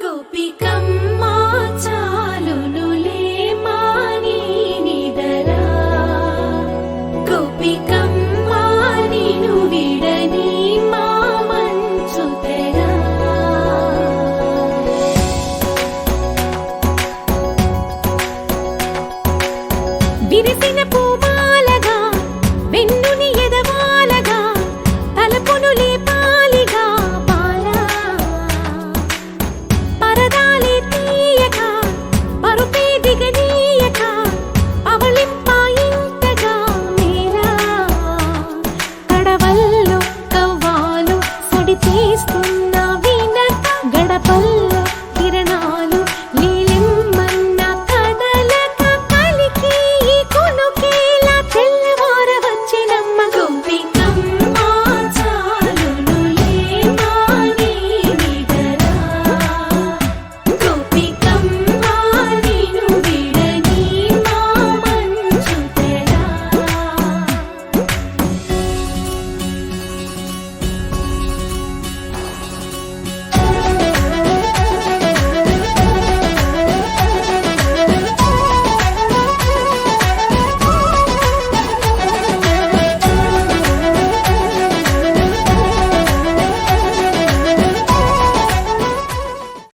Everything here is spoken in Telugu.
గోపికమ్మా చాలును లేమాని నిదరా. గోపికమ్మా నిను విడని మా మంచు Please.